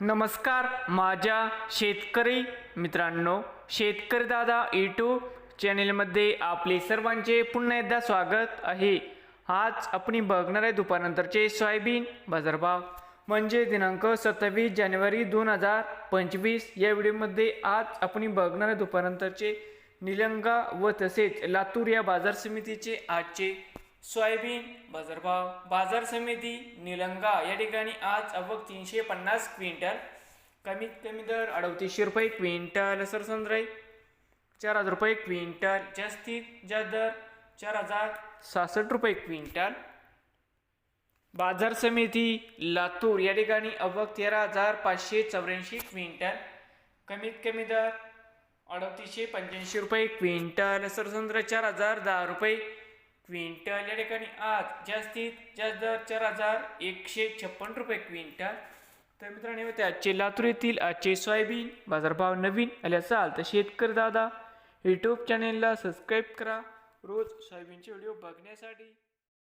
नमस्कार माझ्या शेतकरी मित्रांनो शेतकरी दादा यूट्यूब चॅनेलमध्ये आपले सर्वांचे पुन्हा एकदा स्वागत आहे. आज आपण बघणार आहे दुपारनंतरचे सोयाबीन बाजारभाव. म्हणजे दिनांक सत्तावीस जानेवारी दोन हजार पंचवीस. या व्हिडिओमध्ये आज आपण बघणार आहे दुपारनंतरचे निलंगा व तसेच लातूर या बाजार समितीचे आजचे सोयाबीन बाजारभाव बाजार समिती निलंगा. या ठिकाणी आज अवघ तीनशे पन्नास क्विंटल. कमीत कमी दर अडतीसशे रुपये क्विंटल सरसंद्राई चार हजार रुपये क्विंटल. जास्तीत जास्त दर चार हजार सहासष्ट रुपये क्विंटल. बाजार समिती लातूर. या ठिकाणी अवक तेरा हजार पाचशे चौऱ्याऐंशी क्विंटल. कमीत कमी दर अडतीसशे पंच्याऐंशी रुपये क्विंटल सरसंद्र चार हजार दहा रुपये क्विंटल या ठिकाणी आज जास्तीत जास्त दर चार हजार एकशे छप्पन रुपये क्विंटल. तर मित्रांनो हे होते आजचे लातूर येथील आजचे सोयाबीन बाजारभाव नवीन आले असाल तर शेतकरी दादा यूट्यूब चॅनेलला सबस्क्राईब करा. रोज सोयाबीनचे व्हिडिओ बघण्यासाठी